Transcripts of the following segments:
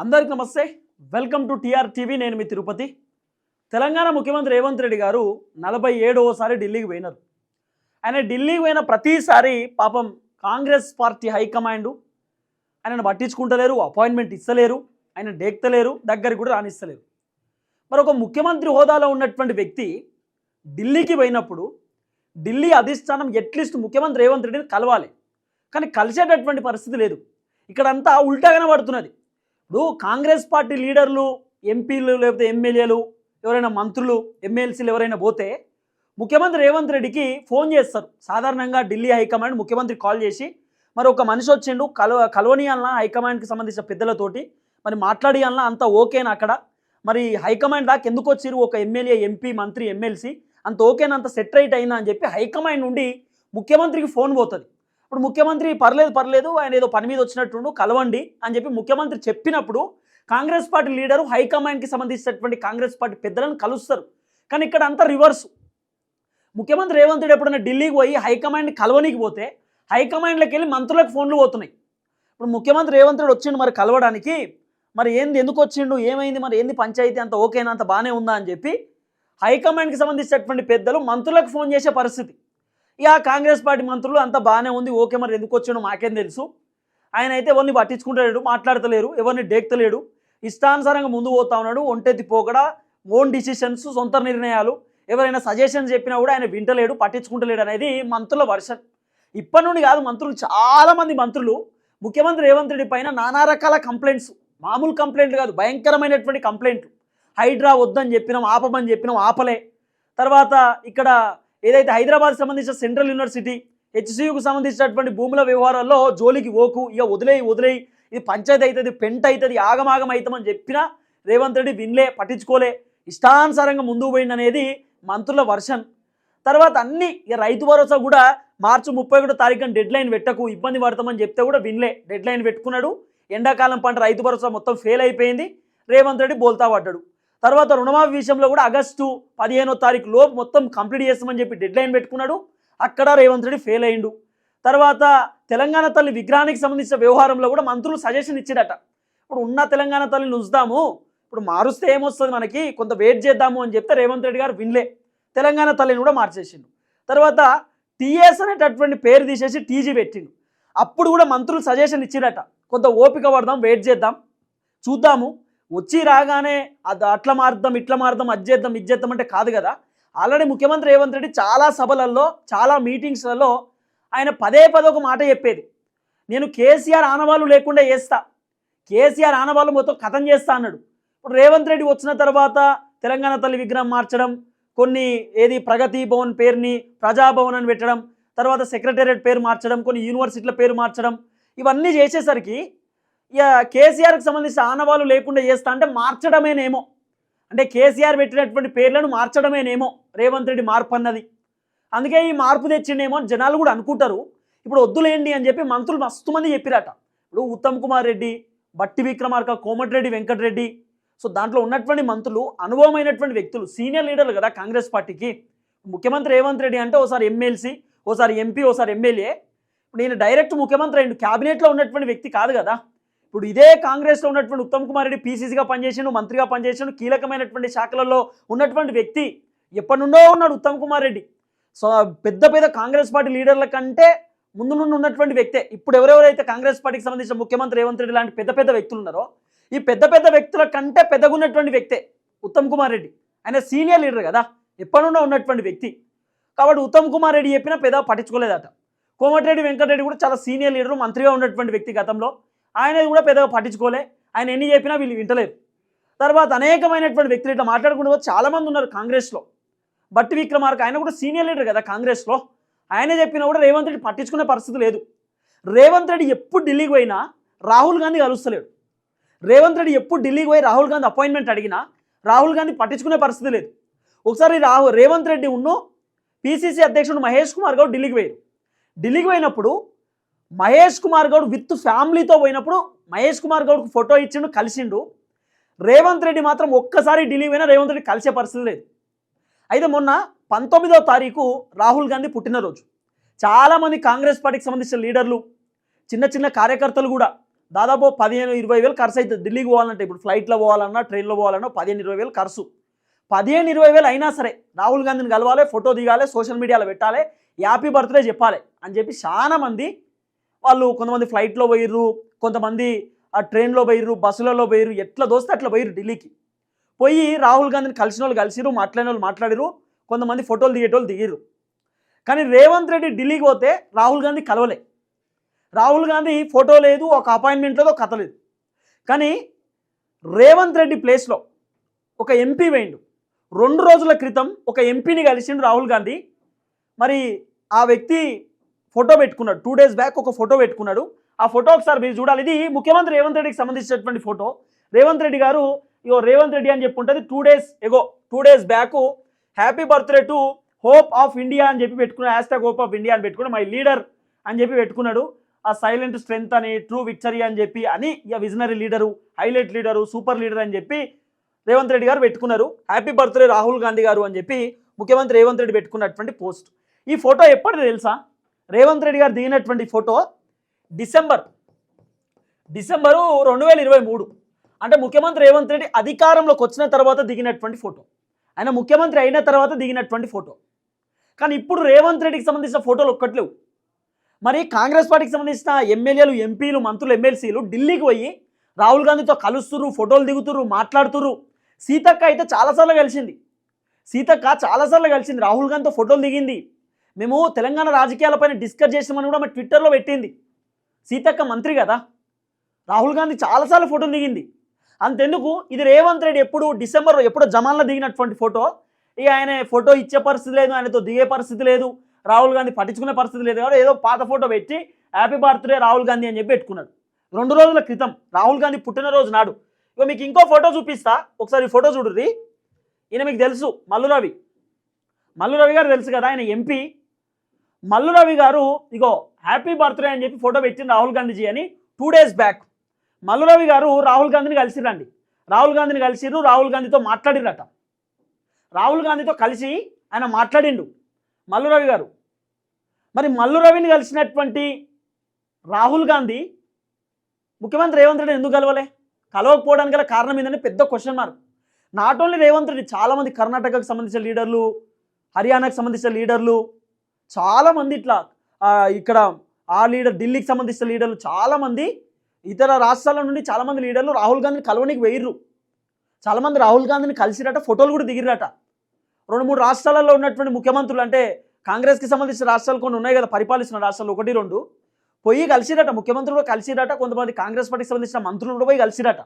అందరికి నమస్తే. Welcome to TR TV. నేను మీ తిరుపతి. తెలంగాణ ముఖ్యమంత్రి రేవంత్ రెడ్డి గారు నలభై ఏడవసారి ఢిల్లీకి పోయినారు. ఆయన ఢిల్లీకి పోయిన ప్రతిసారి పాపం కాంగ్రెస్ పార్టీ హైకమాండ్ ఆయనను పట్టించుకుంటలేరు అపాయింట్మెంట్ ఇస్తలేరు ఆయన డేక్తలేరు దగ్గరికి కూడా రాణిస్తలేరు మరి ఒక ముఖ్యమంత్రి హోదాలో ఉన్నటువంటి వ్యక్తి ఢిల్లీకి పోయినప్పుడు ఢిల్లీ అధిష్టానం ఎట్లీస్ట్ ముఖ్యమంత్రి రేవంత్ రెడ్డిని కలవాలి. కానీ కలిసేటటువంటి పరిస్థితి లేదు. ఇక్కడంతా ఉల్టాగానే పడుతున్నది ఇప్పుడు కాంగ్రెస్ పార్టీ లీడర్లు ఎంపీలు లేకపోతే ఎమ్మెల్యేలు ఎవరైనా మంత్రులు ఎమ్మెల్సీలు ఎవరైనా పోతే ముఖ్యమంత్రి రేవంత్ రెడ్డికి ఫోన్ చేస్తారు. సాధారణంగా ఢిల్లీ హైకమాండ్ ముఖ్యమంత్రి కాల్ చేసి మరి ఒక మనిషి వచ్చిండు కలవ కలవనియాలన్నా హైకమాండ్కి సంబంధించిన పెద్దలతోటి మరి మాట్లాడియాలన్నా అంత ఓకేనా అక్కడ? మరి హైకమాండ్ దాకా ఎందుకు వచ్చిరు ఒక ఎమ్మెల్యే ఎంపీ మంత్రి ఎమ్మెల్సీ అంత ఓకేనా? అంత సెట్ అయిందా? అని చెప్పి హైకమాండ్ నుండి ముఖ్యమంత్రికి ఫోన్ పోతుంది. ఇప్పుడు ముఖ్యమంత్రి పర్లేదు పర్లేదు ఆయన ఏదో పని మీద వచ్చినట్టుండు కలవండి అని చెప్పి ముఖ్యమంత్రి చెప్పినప్పుడు కాంగ్రెస్ పార్టీ లీడరు హైకమాండ్కి సంబంధించినటువంటి కాంగ్రెస్ పార్టీ పెద్దలను కలుస్తారు. కానీ ఇక్కడ అంతా రివర్స్. ముఖ్యమంత్రి రేవంత్ రెడ్డి ఎప్పుడైనా ఢిల్లీకి పోయి హైకమాండ్ కలవనీకి పోతే హైకమాండ్లోకి వెళ్ళి మంత్రులకు ఫోన్లు పోతున్నాయి. ఇప్పుడు ముఖ్యమంత్రి రేవంత్ రెడ్డి వచ్చిండు మరి కలవడానికి మరి ఏంది ఎందుకు వచ్చిండు ఏమైంది మరి ఏంది పంచాయతీ అంత ఓకేనా అంత బాగానే ఉందా అని చెప్పి హైకమాండ్కి సంబంధించినటువంటి పెద్దలు మంత్రులకు ఫోన్ చేసే పరిస్థితి. ఇక కాంగ్రెస్ పార్టీ మంత్రులు అంత బాగానే ఉంది ఓకే మరి ఎందుకు వచ్చాడు మాకేం తెలుసు. ఆయన అయితే ఎవరిని పట్టించుకుంటలేడు మాట్లాడతలేరు ఎవరిని డేక్తలేడు. ఇష్టానుసారంగా ముందు పోతా ఉన్నాడు ఒంటెత్తి పోకడా ఓన్ డిసిషన్స్ సొంత నిర్ణయాలు. ఎవరైనా సజెషన్స్ చెప్పినా కూడా ఆయన వింటలేడు పట్టించుకుంటలేడు అనేది మంత్రుల వర్షన్ ఇప్పటి నుండి కాదు మంత్రులు చాలామంది మంత్రులు. ముఖ్యమంత్రి రేవంత్ రెడ్డి పైన నానా రకాల కంప్లైంట్స్ మామూలు కంప్లైంట్లు కాదు భయంకరమైనటువంటి కంప్లైంట్లు హైడ్రా వద్దని చెప్పినాం ఆపమని చెప్పినాం ఆపలే. తర్వాత ఇక్కడ ఏదైతే హైదరాబాద్ సంబంధించిన సెంట్రల్ యూనివర్సిటీ హెచ్సియుకు సంబంధించినటువంటి భూముల వ్యవహారాల్లో జోలికి ఓకు ఇక వదిలేయి వదిలేయి. ఇది పంచాయతీ అవుతుంది పెంట అవుతుంది ఆగమాగం అవుతామని చెప్పినా రేవంత్ రెడ్డి వినలే పట్టించుకోలే. ఇష్టానుసారంగా ముందుకు పోయింది అనేది మంత్రుల వర్షన్. తర్వాత అన్ని ఇక రైతు భరోసా కూడా మార్చి ముప్పై ఒకటో తారీఖున డెడ్ లైన్ పెట్టకు ఇబ్బంది పడతామని చెప్తే కూడా వినలే. డెడ్ లైన్ పెట్టుకున్నాడు. ఎండాకాలం పంట రైతు భరోసా మొత్తం ఫెయిల్ అయిపోయింది. రేవంత్ రెడ్డి బోల్తా పడ్డాడు. తర్వాత రుణమాఫీ విషయంలో కూడా ఆగస్టు పదిహేనో తారీఖు లోపు మొత్తం కంప్లీట్ చేస్తామని చెప్పి డెడ్ లైన్ పెట్టుకున్నాడు. అక్కడ రేవంత్ రెడ్డి ఫెయిల్ అయిండు తర్వాత తెలంగాణ తల్లి విగ్రహానికి సంబంధించిన వ్యవహారంలో కూడా మంత్రులు సజెషన్ ఇచ్చాడట. ఇప్పుడు ఉన్న తెలంగాణ తల్లిని ఉంచుదాము ఇప్పుడు మారుస్తే ఏమొస్తుంది మనకి? కొంత వెయిట్ చేద్దాము అని చెప్తే రేవంత్ రెడ్డి గారు వినలే. తెలంగాణ తల్లిని కూడా మార్చేసిండు. తర్వాత టీఎస్ అనేటటువంటి పేరు తీసేసి టీజీ పెట్టిండు. అప్పుడు కూడా మంత్రులు సజెషన్ ఇచ్చిరట. కొంత ఓపిక పడదాం వెయిట్ చేద్దాం. చూద్దాము. వచ్చి రాగానే అది అట్లా మారుద్దాం ఇట్లా మారుద్దాం అది చేద్దాం ఇది చేద్దాం అంటే కాదు కదా. ఆల్రెడీ ముఖ్యమంత్రి రేవంత్ రెడ్డి చాలా సభలలో చాలా మీటింగ్స్లలో ఆయన పదే పదే ఒక మాట చెప్పేది. నేను కేసీఆర్ ఆనవాళ్ళు లేకుండా చేస్తా. కేసీఆర్ ఆనవాళ్ళు మొత్తం కథం చేస్తా అన్నాడు. ఇప్పుడు రేవంత్ రెడ్డి వచ్చిన తర్వాత తెలంగాణ తల్లి విగ్రహం మార్చడం కొన్ని ఏది ప్రగతి భవన్ పేరుని ప్రజాభవన్ అని పెట్టడం తర్వాత సెక్రటేరియట్ పేరు మార్చడం కొన్ని యూనివర్సిటీల పేరు మార్చడం ఇవన్నీ చేసేసరికి కేసీఆర్కి సంబంధించిన ఆనవాళ్ళు లేకుండా చేస్తా అంటే మార్చడమేనేమో. అంటే కేసీఆర్ పెట్టినటువంటి పేర్లను మార్చడమేనేమో. రేవంత్ రెడ్డి మార్పు అన్నది. అందుకే ఈ మార్పు తెచ్చిండేమో అని జనాలు కూడా అనుకుంటారు. ఇప్పుడు వద్దులేండి అని చెప్పి మంత్రులు మస్తు మంది చెప్పిరట. ఇప్పుడు ఉత్తమ్ కుమార్ రెడ్డి బట్టి విక్రమార్క కోమటిరెడ్డి వెంకటరెడ్డి. సో దాంట్లో ఉన్నటువంటి మంత్రులు అనుభవమైనటువంటి వ్యక్తులు సీనియర్ లీడర్లు కదా కాంగ్రెస్ పార్టీకి. ముఖ్యమంత్రి రేవంత్ రెడ్డి అంటే ఓసారి ఎమ్మెల్సీ ఓసారి ఎంపీ ఓసారి ఎమ్మెల్యే. ఇప్పుడు నేను డైరెక్ట్ ముఖ్యమంత్రి అయ్యిండు. క్యాబినెట్లో ఉన్నటువంటి వ్యక్తి కాదు కదా. ఇప్పుడు ఇదే కాంగ్రెస్లో ఉన్నటువంటి ఉత్తమ్ కుమార్ రెడ్డి పీసీసీగా పనిచేసాడు మంత్రిగా పనిచేసాడు కీలకమైనటువంటి శాఖలలో ఉన్నటువంటి వ్యక్తి ఎప్పటి నుండో ఉన్నాడు ఉత్తమ్ కుమార్ రెడ్డి. సో పెద్ద పెద్ద కాంగ్రెస్ పార్టీ లీడర్ల కంటే ముందు నుండి ఉన్నటువంటి వ్యక్తే ఇప్పుడు ఎవరెవరైతే కాంగ్రెస్ పార్టీకి సంబంధించిన ముఖ్యమంత్రి రేవంత్ రెడ్డి లాంటి పెద్ద పెద్ద వ్యక్తులు ఉన్నారో ఈ పెద్ద పెద్ద వ్యక్తుల కంటే పెద్దగా ఉన్నటువంటి వ్యక్తే ఉత్తమ్ కుమార్ రెడ్డి. ఆయన సీనియర్ లీడర్ కదా ఎప్పటి నుండో ఉన్నటువంటి వ్యక్తి. కాబట్టి ఉత్తమ్ కుమార్ రెడ్డి చెప్పినా పెద్ద పట్టించుకోలేదట. కోమటిరెడ్డి వెంకటరెడ్డి కూడా చాలా సీనియర్ లీడర్ మంత్రిగా ఉన్నటువంటి వ్యక్తి గతంలో. ఆయనది కూడా పెద్దగా పట్టించుకోలే. ఆయన ఎన్ని చెప్పినా వీళ్ళు వింటలేరు. తర్వాత అనేకమైనటువంటి వ్యక్తులు ఇట్లా మాట్లాడుకుంటూ చాలామంది ఉన్నారు కాంగ్రెస్లో. బట్టి విక్రమార్క ఆయన కూడా సీనియర్ లీడర్ కదా కాంగ్రెస్లో. ఆయన చెప్పినా కూడా రేవంత్ రెడ్డి పట్టించుకునే పరిస్థితి లేదు. రేవంత్ రెడ్డి ఎప్పుడు ఢిల్లీకి పోయినా రాహుల్ గాంధీ కలుస్తలేడు. రేవంత్ రెడ్డి ఎప్పుడు ఢిల్లీకి పోయి రాహుల్ గాంధీ అపాయింట్మెంట్ అడిగినా రాహుల్ గాంధీ పట్టించుకునే పరిస్థితి లేదు. ఒకసారి రాహు రేవంత్ రెడ్డి ఉన్ను పిసిసి అధ్యక్షుడు మహేష్ కుమార్ గౌడ్ ఢిల్లీకి పోయారు. ఢిల్లీకి పోయినప్పుడు మహేష్ కుమార్ గౌడ్ విత్ ఫ్యామిలీతో పోయినప్పుడు మహేష్ కుమార్ గౌడ్కు ఫోటో ఇచ్చిండు కలిసిండు. రేవంత్ రెడ్డి మాత్రం ఒక్కసారి డిలీవ్ అయినా రేవంత్ రెడ్డి కలిసే పరిస్థితి లేదు. అయితే మొన్న పంతొమ్మిదో తారీఖు రాహుల్ గాంధీ పుట్టినరోజు. చాలామంది కాంగ్రెస్ పార్టీకి సంబంధించిన లీడర్లు చిన్న చిన్న కార్యకర్తలు కూడా దాదాపు పదిహేను ఇరవై వేలు ఖర్చు అవుతుంది ఢిల్లీకి పోవాలంటే ఇప్పుడు ఫ్లైట్లో పోవాలన్నా ట్రైన్లో పోవాలన్నా పదిహేను ఇరవై వేలు ఖర్చు. పదిహేను ఇరవై వేలు అయినా సరే రాహుల్ గాంధీని కలవాలి ఫోటో దిగాలి సోషల్ మీడియాలో పెట్టాలి హ్యాపీ బర్త్డే చెప్పాలి అని చెప్పి చాలామంది వాళ్ళు కొంతమంది ఫ్లైట్లో పోయిర్రు కొంతమంది ఆ ట్రైన్లో పోయిర్రు బస్సులలో పోయిర్రు ఎట్లా దోస్తే అట్లా పోయిర్రు ఢిల్లీకి. పోయి రాహుల్ గాంధీని కలిసిన వాళ్ళు కలిసిరు మాట్లాడిన వాళ్ళు మాట్లాడిరు కొంతమంది ఫోటోలు దిగేటోళ్ళు దిగిరు కానీ రేవంత్ రెడ్డి ఢిల్లీకి పోతే రాహుల్ గాంధీ కలవలే. రాహుల్ గాంధీ ఫోటో లేదు ఒక అపాయింట్మెంట్ లేదు ఒక కథ లేదు. కానీ రేవంత్ రెడ్డి ప్లేస్లో ఒక ఎంపీ వేయండు రెండు రోజుల క్రితం ఒక ఎంపీని కలిసిండు రాహుల్ గాంధీ. మరి ఆ వ్యక్తి ఫోటో పెట్టుకున్నాడు. టూ డేస్ బ్యాక్ ఒక ఫోటో పెట్టుకున్నాడు. ఆ ఫోటో ఒకసారి మీరు చూడాలి. ఇది ముఖ్యమంత్రి రేవంత్ రెడ్డికి సంబంధించినటువంటి ఫోటో. రేవంత్ రెడ్డి గారు ఇగో రేవంత్ రెడ్డి అని చెప్పుంటుంది. Two days ago two days back happy birthday to hope of India అని చెప్పి పెట్టుకున్నాడు hash tag hope of India అని పెట్టుకున్నాడు మై లీడర్ అని చెప్పి పెట్టుకున్నాడు. ఆ సైలెంట్ స్ట్రెంగ్త్ అని ట్రూ విక్టరీ అని చెప్పి అని ఇక visionary leader highlight leader super leader అని చెప్పి రేవంత్ రెడ్డి గారు పెట్టుకున్నారు. హ్యాపీ బర్త్డే రాహుల్ గాంధీ గారు అని చెప్పి ముఖ్యమంత్రి రేవంత్ రెడ్డి పెట్టుకున్నటువంటి పోస్ట్ ఈ ఫోటో ఎప్పటిది తెలుసా? రేవంత్ రెడ్డి గారు దిగినటువంటి ఫోటో డిసెంబర్ డిసెంబరు రెండు వేల ఇరవై మూడు. అంటే ముఖ్యమంత్రి రేవంత్ రెడ్డి అధికారంలోకి వచ్చిన తర్వాత దిగినటువంటి ఫోటో. ఆయన ముఖ్యమంత్రి అయిన తర్వాత దిగినటువంటి ఫోటో. కానీ ఇప్పుడు రేవంత్ రెడ్డికి సంబంధించిన ఫోటోలు ఒక్కట్లేవు మరి కాంగ్రెస్ పార్టీకి సంబంధించిన ఎమ్మెల్యేలు ఎంపీలు మంత్రులు ఎమ్మెల్సీలు ఢిల్లీకి పోయి రాహుల్ గాంధీతో కలుస్తుర్రు ఫోటోలు దిగుతుర్రు మాట్లాడుతుర్రు. సీతక్క అయితే చాలాసార్లు కలిసింది. సీతక్క చాలాసార్లు కలిసింది. రాహుల్ గాంధీతో ఫోటోలు దిగింది. మేము తెలంగాణ రాజకీయాలపైన డిస్కస్ చేసామని కూడా మా ట్విట్టర్లో పెట్టింది. సీతక్క మంత్రి కదా. రాహుల్ గాంధీ చాలాసార్లు ఫోటోలు దిగింది. అంతెందుకు? ఇది రేవంత్ రెడ్డి ఎప్పుడు డిసెంబర్ ఎప్పుడో జమాన్లో దిగినటువంటి ఫోటో. ఇక ఆయన ఫోటో ఇచ్చే పరిస్థితి లేదు ఆయనతో దిగే పరిస్థితి లేదు రాహుల్ గాంధీ పట్టించుకునే పరిస్థితి లేదు కాబట్టి ఏదో పాత ఫోటో పెట్టి హ్యాపీ బర్త్డే రాహుల్ గాంధీ అని చెప్పి పెట్టుకున్నాడు. రెండు రోజుల క్రితం రాహుల్ గాంధీ పుట్టినరోజు నాడు. ఇక మీకు ఇంకో ఫోటో చూపిస్తా. ఒకసారి ఫోటో చూడుర్రి. ఈయన మీకు తెలుసు మల్లురవి మల్లురవి గారు తెలుసు కదా ఆయన ఎంపీ. మల్లు రవి గారు ఇగో హ్యాపీ బర్త్డే అని చెప్పి ఫోటో పెట్టింది రాహుల్ గాంధీజీ అని two days back. Mallu Ravi గారు రాహుల్ గాంధీని కలిసిరండి. రాహుల్ గాంధీని కలిసిరు రాహుల్ గాంధీతో మాట్లాడిరట. రాహుల్ గాంధీతో కలిసి ఆయన మాట్లాడిండు మల్లు రవి గారు. మరి మల్లు రవిని కలిసినటువంటి రాహుల్ గాంధీ ముఖ్యమంత్రి రేవంత్ రెడ్డి ఎందుకు కలవలే? కలవకపోవడానికి గల కారణం ఏంటంటే పెద్ద question mark not only Revanth Reddy చాలామంది కర్ణాటకకు సంబంధించిన లీడర్లు హర్యానాకు సంబంధించిన లీడర్లు చాలామంది ఇట్లా ఇక్కడ ఆ లీడర్ ఢిల్లీకి సంబంధించిన లీడర్లు చాలామంది ఇతర రాష్ట్రాల నుండి చాలామంది లీడర్లు రాహుల్ గాంధీని కలవనికి వెయ్యరు చాలామంది రాహుల్ గాంధీని కలిసిరట ఫోటోలు కూడా దిగిరట రెండు మూడు రాష్ట్రాలలో ఉన్నటువంటి ముఖ్యమంత్రులు అంటే కాంగ్రెస్కి సంబంధించిన రాష్ట్రాలు కొన్ని ఉన్నాయి కదా పరిపాలిస్తున్న రాష్ట్రాలు ఒకటి రెండు పోయి కలిసిరట ముఖ్యమంత్రులు కూడా కలిసిరట కొంతమంది కాంగ్రెస్ పార్టీకి సంబంధించిన మంత్రులు కూడా పోయి కలిసిరట.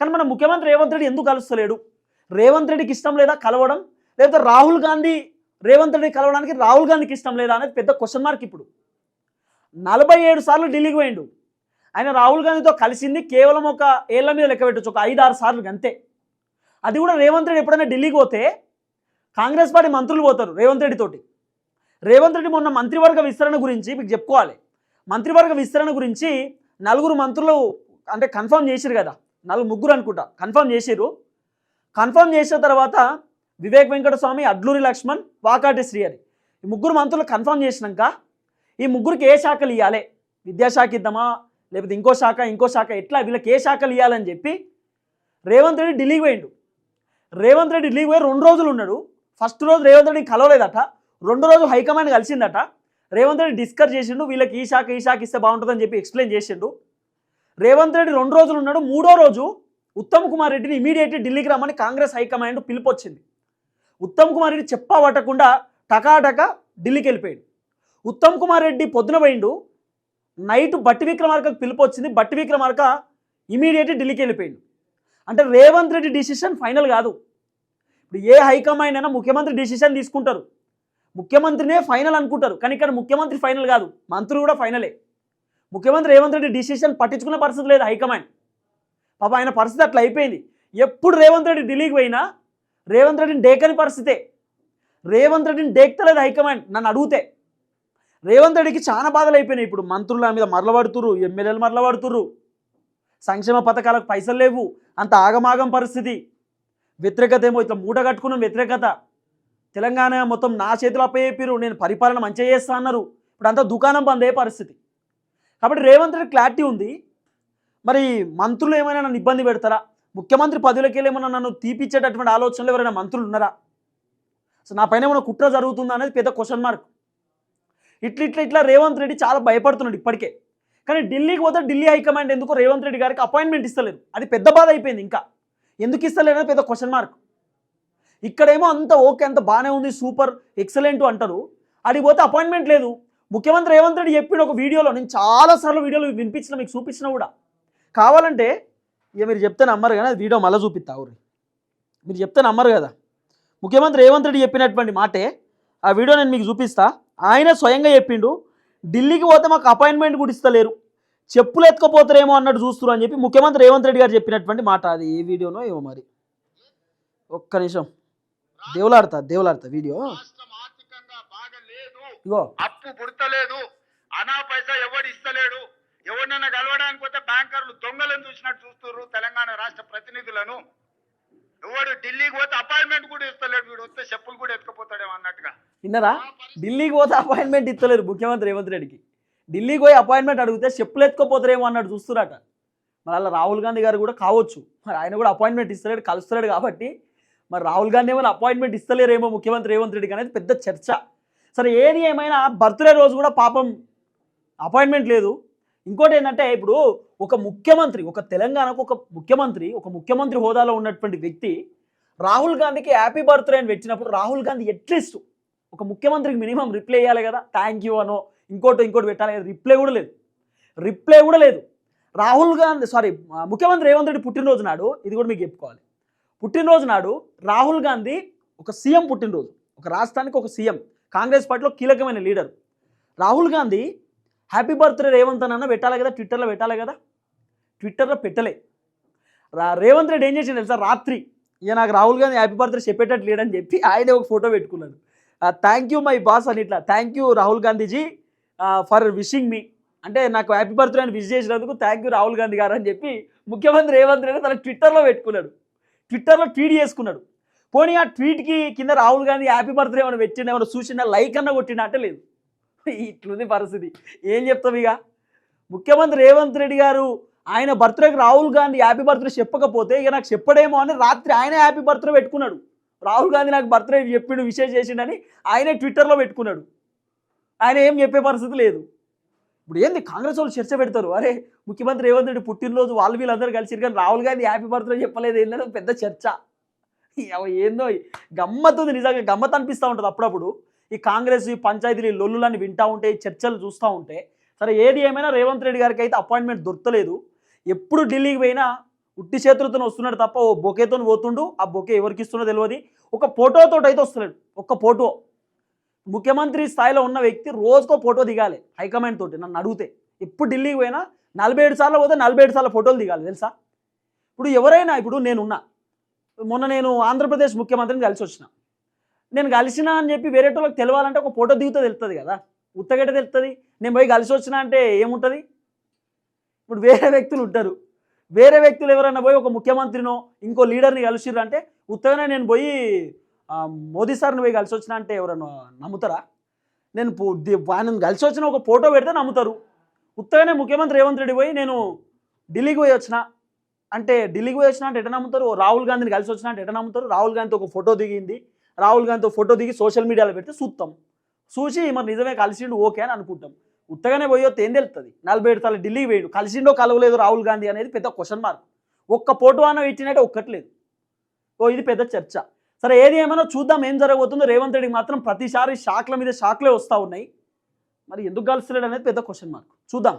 కానీ మన ముఖ్యమంత్రి రేవంత్ రెడ్డి ఎందుకు కలుస్తలేడు? రేవంత్ రెడ్డికి ఇష్టం లేదా కలవడం? లేకపోతే రాహుల్ గాంధీ రేవంత్ రెడ్డి కలవడానికి రాహుల్ గాంధీకి ఇష్టం లేదా అనేది పెద్ద క్వశ్చన్ మార్క్ ఇప్పుడు. నలభై ఏడు సార్లు ఢిల్లీకి పోయిండు. ఆయన రాహుల్ గాంధీతో కలిసింది కేవలం ఒక ఏళ్ళ మీద లెక్క పెట్టచ్చు ఒక ఐదు ఆరు సార్లు అంతే. అది కూడా రేవంత్ రెడ్డి ఎప్పుడైనా ఢిల్లీకి పోతే కాంగ్రెస్ పార్టీ మంత్రులు పోతారు రేవంత్ రెడ్డితోటి రేవంత్ రెడ్డి మొన్న మంత్రివర్గ విస్తరణ గురించి మీకు చెప్పుకోవాలి. మంత్రివర్గ విస్తరణ గురించి నలుగురు మంత్రులు అంటే కన్ఫర్మ్ చేసిరు కదా. నలుగు ముగ్గురు అనుకుంటా కన్ఫర్మ్ చేసిరు కన్ఫర్మ్ చేసిన తర్వాత వివేక్ వెంకటస్వామి అడ్లూరి లక్ష్మణ్ వాకాటి శ్రీహరి. ఈ ముగ్గురు మంత్రులు కన్ఫర్మ్ చేసినాక ఈ ముగ్గురికి ఏ శాఖలు ఇవ్వాలి విద్యాశాఖ ఇద్దామా? లేకపోతే ఇంకో శాఖ ఇంకో శాఖ? ఎట్లా? వీళ్ళకి ఏ శాఖలు ఇవ్వాలని చెప్పి రేవంత్ రెడ్డి ఢిల్లీకి పోయిండు. రేవంత్ రెడ్డి ఢిల్లీకి పోయి రెండు రోజులు ఉన్నాడు. ఫస్ట్ రోజు రేవంత్ రెడ్డి కలవలేదట. రెండు రోజు హైకమాండ్ కలిసిందట. రేవంత్ రెడ్డి డిస్కస్ చేసిండు వీళ్ళకి ఈ శాఖ ఈ శాఖ ఇస్తే బాగుంటుందని చెప్పి ఎక్స్ప్లెయిన్ చేసిండు. రేవంత్ రెడ్డి రెండు రోజులు ఉన్నాడు. మూడో రోజు ఉత్తమ్ కుమార్ రెడ్డిని ఇమీడియట్లీ ఢిల్లీకి రమ్మని కాంగ్రెస్ హైకమాండ్ పిలుపు వచ్చింది. ఉత్తమ్ కుమార్ రెడ్డి చెప్పబట్టకుండా టకాటక ఢిల్లీకి వెళ్ళిపోయాడు. ఉత్తమ్ కుమార్ రెడ్డి పొద్దున పోయిండు. నైట్ బట్టి విక్రమార్కకు పిలుపు వచ్చింది. బట్టి విక్రమార్క ఇమీడియట్ ఢిల్లీకి వెళ్ళిపోయాడు. అంటే రేవంత్ రెడ్డి డిసిషన్ ఫైనల్ కాదు. ఇప్పుడు ఏ హైకమాండ్ అయినా ముఖ్యమంత్రి డిసిషన్ తీసుకుంటారు. ముఖ్యమంత్రినే ఫైనల్ అనుకుంటారు. కానీ ఇక్కడ ముఖ్యమంత్రి ఫైనల్ కాదు. మంత్రులు కూడా ఫైనలే. ముఖ్యమంత్రి రేవంత్ రెడ్డి డిసిషన్ పట్టించుకునే పరిస్థితి లేదు హైకమాండ్. పాప ఆయన పరిస్థితి అట్లా అయిపోయింది. ఎప్పుడు రేవంత్ రెడ్డి ఢిల్లీకి పోయినా రేవంత్ రెడ్డిని డేకని పరిస్థితే. రేవంత్ రెడ్డిని డేక్తలేదు హైకమాండ్ నన్ను అడిగితే. రేవంత్ రెడ్డికి చాలా బాధలు అయిపోయినాయి ఇప్పుడు. మంత్రుల మీద మరలబడుతురు ఎమ్మెల్యేలు మరలబడుతురు సంక్షేమ పథకాలకు పైసలు లేవు. అంత ఆగమాగం పరిస్థితి. వ్యతిరేకత ఏమో ఇట్లా మూట కట్టుకున్న వ్యతిరేకత. తెలంగాణ మొత్తం నా చేతిలో అప్పయ్యారు నేను పరిపాలన మంచిగా చేస్తా అన్నారు. ఇప్పుడు అంతా దుకాణం బంద్ అయ్యే పరిస్థితి. కాబట్టి రేవంత్ రెడ్డి క్లారిటీ ఉంది. మరి మంత్రులు ఏమైనా నన్ను ఇబ్బంది పెడతారా? ముఖ్యమంత్రి పదవులకి ఏమైనా నన్ను తీపిచ్చేటటువంటి ఆలోచనలు ఎవరైనా మంత్రులు ఉన్నారా సో నా పైన ఏమైనా కుట్ర జరుగుతుందా అనేది పెద్ద క్వశ్చన్ మార్క్ ఇట్ల ఇట్లా ఇట్లా రేవంత్ రెడ్డి చాలా భయపడుతున్నాడు ఇప్పటికే. కానీ ఢిల్లీకి పోతే ఢిల్లీ హైకమాండ్ ఎందుకు రేవంత్ రెడ్డి గారికి అపాయింట్మెంట్ ఇస్తలేదు అది పెద్ద బాధ అయిపోయింది ఇంకా. ఎందుకు ఇస్తలేదు అనేది పెద్ద క్వశ్చన్ మార్క్ ఇక్కడేమో అంత ఓకే అంత బాగానే ఉంది సూపర్ ఎక్సలెంట్ అంటారు. అడిగి పోతే అపాయింట్మెంట్ లేదు. ముఖ్యమంత్రి రేవంత్ రెడ్డి చెప్పిన ఒక వీడియోలో నేను చాలాసార్లు వీడియోలు వినిపించిన మీకు చూపించిన కూడా. కావాలంటే ఇక మీరు చెప్తే నమ్మరు కానీ అది వీడియో మళ్ళీ చూపిస్తా ఊరి మీరు చెప్తే నమ్మరు కదా. ముఖ్యమంత్రి రేవంత్ రెడ్డి చెప్పినటువంటి మాటే ఆ వీడియో నేను మీకు చూపిస్తా. ఆయన స్వయంగా చెప్పిండు ఢిల్లీకి పోతే మాకు అపాయింట్మెంట్ కూడా ఇస్తలేరు. చెప్పులు ఎత్తుకపోతారేమో అన్నట్టు చూస్తున్నారు అని చెప్పి ముఖ్యమంత్రి రేవంత్ రెడ్డి గారు చెప్పినటువంటి మాట అది. ఏ వీడియోనో ఏమో మరి. ఒక్క నిమిషం. దేవులాడతా దేవులాడతా వీడియో. ఇగో. అప్పు పుడతలేదు. అనా పైసా ఎవడు ఇస్తలేడు? ఎవరినైనా కలవడానికి పోతే బ్యాంకర్లు దొంగలను చూసినట్టు చూస్తున్నారు తెలంగాణ రాష్ట్ర ప్రతినిధులను. ఎవడు ఢిల్లీకి పోతే అపాయింట్మెంట్ కూడా ఇస్తలేడు వీడు వస్తే చెప్పులు కూడా ఎత్తుకుపోతాడేమో అన్నట్టుగా. విన్నరా? ఢిల్లీకి పోతే అపాయింట్మెంట్ ఇస్తలేరు ముఖ్యమంత్రి రేవంత్ రెడ్డికి. ఢిల్లీకి పోయి అపాయింట్మెంట్ అడిగితే చెప్పులు ఎత్తుకోపోతారేమో అన్నట్టు చూస్తున్నట. మరి అలా రాహుల్ గాంధీ గారు కూడా కావచ్చు. మరి ఆయన కూడా అపాయింట్మెంట్ ఇస్తలేడు కలుస్తలేడు కాబట్టి. మరి రాహుల్ గాంధీ ఏమైనా అపాయింట్మెంట్ ఇస్తలేరేమో ముఖ్యమంత్రి రేవంత్ రెడ్డికి అనేది పెద్ద చర్చ. సరే ఏది ఏమైనా బర్త్డే రోజు కూడా పాపం అపాయింట్మెంట్ లేదు. ఇంకోటి ఏంటంటే ఇప్పుడు ఒక ముఖ్యమంత్రి ఒక తెలంగాణకు ఒక ముఖ్యమంత్రి ఒక ముఖ్యమంత్రి హోదాలో ఉన్నటువంటి వ్యక్తి రాహుల్ గాంధీకి హ్యాపీ బర్త్డే అని పెట్టినప్పుడు రాహుల్ గాంధీ ఎట్లీస్ట్ ఒక ముఖ్యమంత్రికి మినిమం రిప్లై ఇవ్వాలి కదా. థ్యాంక్ యూ అనో ఇంకోటి ఇంకోటి పెట్టాలి కదా. రిప్లై కూడా లేదు. రిప్లై కూడా లేదు. రాహుల్ గాంధీ సారీ ముఖ్యమంత్రి రేవంత్ రెడ్డి పుట్టినరోజు నాడు ఇది కూడా మీకు చెప్పుకోవాలి. పుట్టినరోజు నాడు రాహుల్ గాంధీ ఒక సీఎం పుట్టినరోజు. ఒక రాష్ట్రానికి ఒక సీఎం. కాంగ్రెస్ పార్టీలో కీలకమైన leader. Rahul Gandhi happy birthday Revanth అన్న పెట్టాలి కదా ట్విట్టర్లో పెట్టాలి కదా? ట్విట్టర్లో పెట్టలే. రా రేవంత్ రెడ్డి ఏం చేసిండు తెలుసా? రాత్రి ఇక నాకు రాహుల్ గాంధీ హ్యాపీ బర్త్డే చెప్పేటట్టు లేడని చెప్పి ఆయనే ఒక ఫోటో పెట్టుకున్నాడు. థ్యాంక్ యూ మై బాస్ అని ఇట్లా thank you Rahul Gandhiji for wishing me అంటే నాకు హ్యాపీ బర్త్డే అని విష్ చేసినందుకు థ్యాంక్ యూ రాహుల్ గాంధీ గారు అని చెప్పి ముఖ్యమంత్రి రేవంత్ రెడ్డి తన ట్విట్టర్లో పెట్టుకున్నాడు. ట్విట్టర్లో ట్వీట్ చేసుకున్నాడు. పోనీ ఆ ట్వీట్కి కింద రాహుల్ గాంధీ హ్యాపీ బర్త్డే ఏమైనా పెట్టిన ఏమైనా చూసిన లైక్ అన్న కొట్టిన అంటే లేదు. ఇట్లుంది పరిస్థితి. ఏం చెప్తాం ఇక? ముఖ్యమంత్రి రేవంత్ రెడ్డి గారు ఆయన బర్త్డేకి రాహుల్ గాంధీ హ్యాపీ బర్త్డే చెప్పకపోతే ఇక నాకు చెప్పడేమో అని రాత్రి ఆయన హ్యాపీ బర్త్డే పెట్టుకున్నాడు. రాహుల్ గాంధీ నాకు బర్త్డే చెప్పిండు విషయం చేసిండని ఆయనే ట్విట్టర్లో పెట్టుకున్నాడు. ఆయన ఏం చెప్పే పరిస్థితి లేదు. ఇప్పుడు ఏంది కాంగ్రెస్ వాళ్ళు చర్చ పెడతారు? అరే ముఖ్యమంత్రి రేవంత్ రెడ్డి పుట్టినరోజు వాళ్ళు వీళ్ళందరూ కలిసి కానీ రాహుల్ గాంధీ హ్యాపీ బర్త్డే చెప్పలేదు. ఏంటంటే పెద్ద చర్చ. ఏందో ఏందో గమ్మత్తుంది నిజంగా గమ్మత్ అనిపిస్తూ ఉంటుంది అప్పుడప్పుడు. ఈ కాంగ్రెస్ ఈ పంచాయతీలు ఈ లొల్లులని వింటూ ఉంటే ఈ చర్చలు చూస్తూ ఉంటే సరే ఏది ఏమైనా రేవంత్ రెడ్డి గారికి అయితే అపాయింట్మెంట్ దొరకలేదు. ఎప్పుడు ఢిల్లీకి పోయినా ఉట్టి చేతులతో వస్తున్నాడు తప్ప ఓ బొకేతో పోతుండు. ఆ బొకే ఎవరికి ఇస్తున్నో తెలియదు ఒక ఫోటోతో అయితే వస్తున్నాడు. ఒక్క ఫోటో. ముఖ్యమంత్రి స్థాయిలో ఉన్న వ్యక్తి రోజుకో ఫోటో దిగాలి హైకమాండ్ తోటి నన్ను అడిగితే. ఎప్పుడు ఢిల్లీకి పోయినా నలభై ఏడు సార్లు పోతే నలభై ఏడు సార్లు ఫోటోలు దిగాలి తెలుసా? ఇప్పుడు ఎవరైనా ఇప్పుడు నేనున్నా. మొన్న నేను ఆంధ్రప్రదేశ్ ముఖ్యమంత్రిని కలిసి వచ్చిన. నేను కలిసినా అని చెప్పి వేరేటోళ్ళకి తెలియాలంటే తెలవాలంటే ఒక ఫోటో దిగుతే తెలుస్తుంది కదా. ఉత్తగట తెలుస్తుంది నేను పోయి కలిసి వచ్చినా అంటే ఏముంటుంది? ఇప్పుడు వేరే వ్యక్తులు ఉంటారు. వేరే వ్యక్తులు ఎవరైనా పోయి ఒక ముఖ్యమంత్రినో ఇంకో లీడర్ని కలిసిర్రు అంటే ఉత్తగానే నేను పోయి మోదీ సార్ని పోయి కలిసి వచ్చిన అంటే ఎవరన్నా నమ్ముతారా? నేను ఆయన కలిసి వచ్చిన ఒక ఫోటో పెడితే నమ్ముతారు. ఉత్తగానే ముఖ్యమంత్రి రేవంత్ రెడ్డి పోయి నేను ఢిల్లీకి పోయి వచ్చిన అంటే ఢిల్లీకి పోయి వచ్చిన అంటే ఎట నమ్ముతారు? రాహుల్ గాంధీని కలిసి వచ్చిన అంటే ఎట నమ్ముతారు? రాహుల్ గాంధీతో ఒక ఫోటో దిగింది. రాహుల్ గాంధీతో ఫోటో దిగి సోషల్ మీడియాలో పెడితే చూస్తాం చూసి మరి నిజమే కలిసిండు ఓకే అని అనుకుంటాం. ఉత్తగానే పోయొత్తే ఏం తెలుస్తుంది నలభై ఏడు సార్లు ఢిల్లీకి వేయడు కలిసిండో కలవలేదు రాహుల్ గాంధీ అనేది పెద్ద క్వశ్చన్ మార్క్ ఒక్క ఫోటో అన్న ఇచ్చినట్టు ఒక్కట్లేదు ఓ ఇది పెద్ద చర్చ. సరే ఏది ఏమైనా చూద్దాం ఏం జరగబోతుందో రేవంత్ రెడ్డికి మాత్రం ప్రతిసారి షాక్ల మీద షాక్లే వస్తూ ఉన్నాయి. మరి ఎందుకు కలుస్తలేడు అనేది పెద్ద క్వశ్చన్ మార్క్ చూద్దాం.